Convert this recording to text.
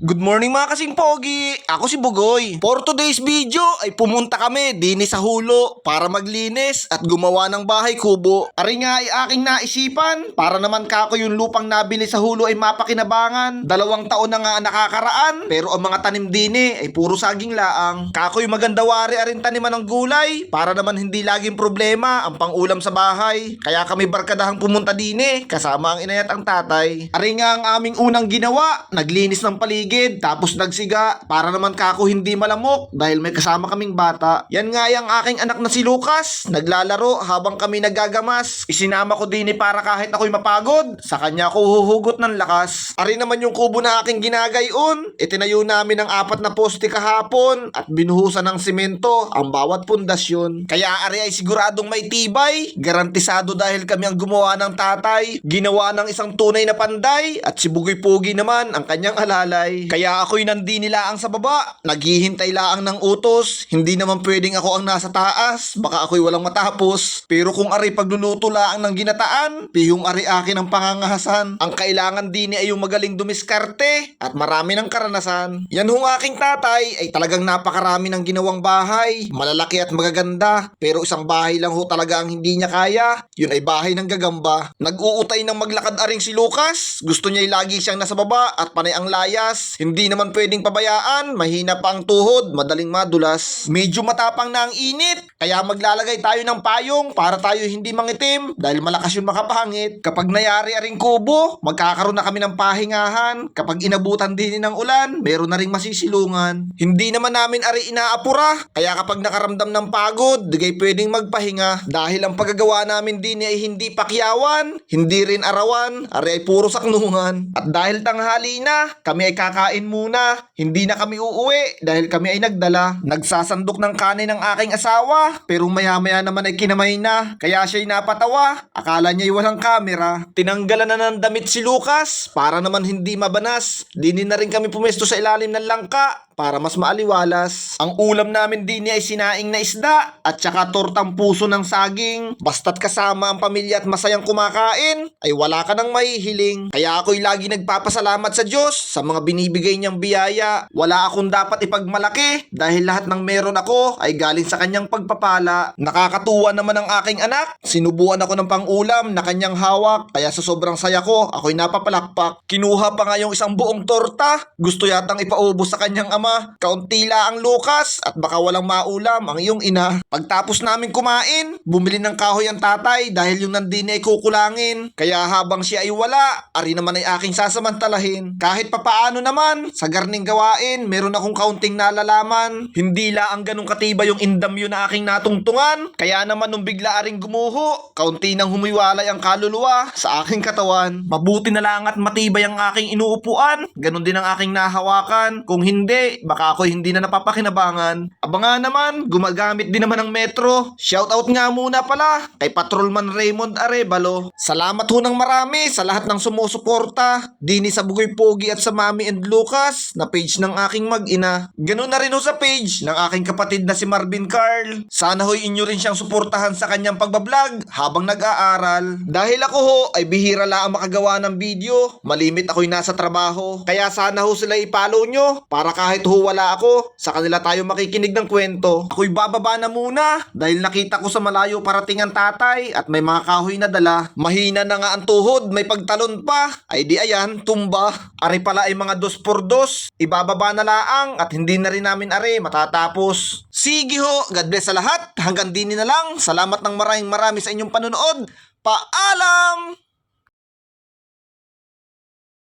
Good morning mga kasing pogi! Ako si Bugoy. For today's video ay pumunta kami dini sa hulo para maglinis at gumawa ng bahay kubo. Ari nga ay aking naisipan para naman kako yung lupang nabili sa hulo ay mapakinabangan. Dalawang taon na nga nakakaraan pero ang mga tanim dini ay puro saging laang. Kako yung maganda wari arin taniman ng gulay para naman hindi laging problema ang pangulam sa bahay. Kaya kami barkadahang pumunta dini kasama ang inayat ang tatay. Ari nga ang aming unang ginawa, naglinis ng paligid tapos nagsiga para naman kako hindi malamok dahil may kasama kaming bata. Yan nga yung aking anak na si Lucas, naglalaro habang kami naggagamas. Isinama ko din para kahit ako'y mapagod, sa kanya ako huhugot ng lakas. Ari naman yung kubo na aking ginagayon, itinayo namin ng apat na poste kahapon at binuhusan ng simento ang bawat pundasyon. Kaya ari ay siguradong may tibay, garantisado dahil kami ang gumawa ng tatay, ginawa ng isang tunay na panday at si Bugoy Pogi naman ang kanyang alalay. Kaya ako'y nandi nila ang sa baba, naghihintay laang ng utos, hindi naman pwedeng ako ang nasa taas, baka ako'y walang matapos. Pero kung ari pagluluto laang ng ginataan, pihong ari akin ang pangangahasan. Ang kailangan din ay yung magaling dumiskarte at marami ng karanasan. Yan hong aking tatay ay talagang napakarami ng ginawang bahay, malalaki at magaganda. Pero isang bahay lang ho talaga ang hindi niya kaya, yun ay bahay ng gagamba. Nag-uutay ng maglakad aring si Lucas, gusto niya ay lagi siyang nasa baba at panay ang layas. Hindi naman pwedeng pabayaan, mahina pa ang tuhod, madaling madulas. Medyo matapang na ang init, kaya maglalagay tayo ng payong para tayo hindi mangitim dahil malakas yung makapangit. Kapag nayari aring kubo, magkakaroon na kami ng pahingahan. Kapag inabutan din ng ulan, meron na ring masisilungan. Hindi naman namin ari inaapura, kaya kapag nakaramdam ng pagod, di kayo pwedeng magpahinga. Dahil ang paggagawa namin din ay hindi pakyawan, hindi rin arawan, ari ay puro saknungan. At dahil tanghali na, kami ay kakain muna. Hindi na kami uuwi dahil kami ay nagdala. Nagsasandok ng kanin ng aking asawa, pero maya-maya naman ay kinamay na. Kaya siya'y napatawa. Akala niya'y walang kamera. Tinanggalan na ng damit si Lucas para naman hindi mabanas. Dinin na rin kami pumesto sa ilalim ng langka para mas maaliwalas. Ang ulam namin din ay sinaing na isda at saka tortang puso ng saging. Basta't kasama ang pamilya at masayang kumakain, ay wala ka nang mahihiling. Kaya ako'y lagi nagpapasalamat sa Diyos sa mga binibigay niyang biyaya. Wala akong dapat ipagmalaki dahil lahat ng meron ako ay galing sa kanyang pagpapala. Nakakatuwa naman ang aking anak. Sinubuan ako ng pangulam na kanyang hawak kaya sa sobrang saya ko, ako'y napapalakpak. Kinuha pa nga yung isang buong torta. Gusto yatang ipaubos sa kanyang ama. Kaunti ang Lucas at baka walang maulam ang iyong ina. Pagtapos namin kumain, bumili ng kahoy ang tatay dahil yung nandini ay kukulangin. Kaya habang siya ay wala, ari naman ay aking sasamantalahin. Kahit papaano naman, sa garning gawain, meron akong kaunting nalalaman. Hindi la ang ganong katiba yung indam yun na aking natungtungan. Kaya naman nung bigla aring gumuho, kaunti nang humiwalay ang kaluluwa sa aking katawan. Mabuti na lang at matibay ang aking inuupuan. Ganon din ang aking nahawakan. Kung hindi, baka ako hindi na napapakinabangan. Abangan naman, gumagamit din naman ng metro. Shoutout nga muna pala kay Patrolman Raymond Arevalo. Salamat ho ng marami sa lahat ng sumusuporta. Dini sa Bugoy Pogi at sa Mami and Lucas na page ng aking mag-ina. Ganun na rin ho sa page ng aking kapatid na si Marvin Carl. Sana ho'y inyo rin siyang suportahan sa kanyang pagbablog habang nag-aaral. Dahil ako ho ay bihira lang ang makagawa ng video. Malimit ako'y nasa trabaho. Kaya sana ho sila i-follow nyo para kahit ho wala ako, sa kanila tayo makikinig ng kwento. Ako'y bababa na muna dahil nakita ko sa malayo parating ang tatay at may mga kahoy na dala. Mahina na nga ang tuhod, may pagtalon pa. Ay di ayan, tumba. Ari pala ay mga dos por dos. Ibababa na laang at hindi na rin namin ari matatapos. Sige ho, God bless sa lahat. Hanggang din na lang. Salamat ng maraming marami sa inyong panonood. Paalam!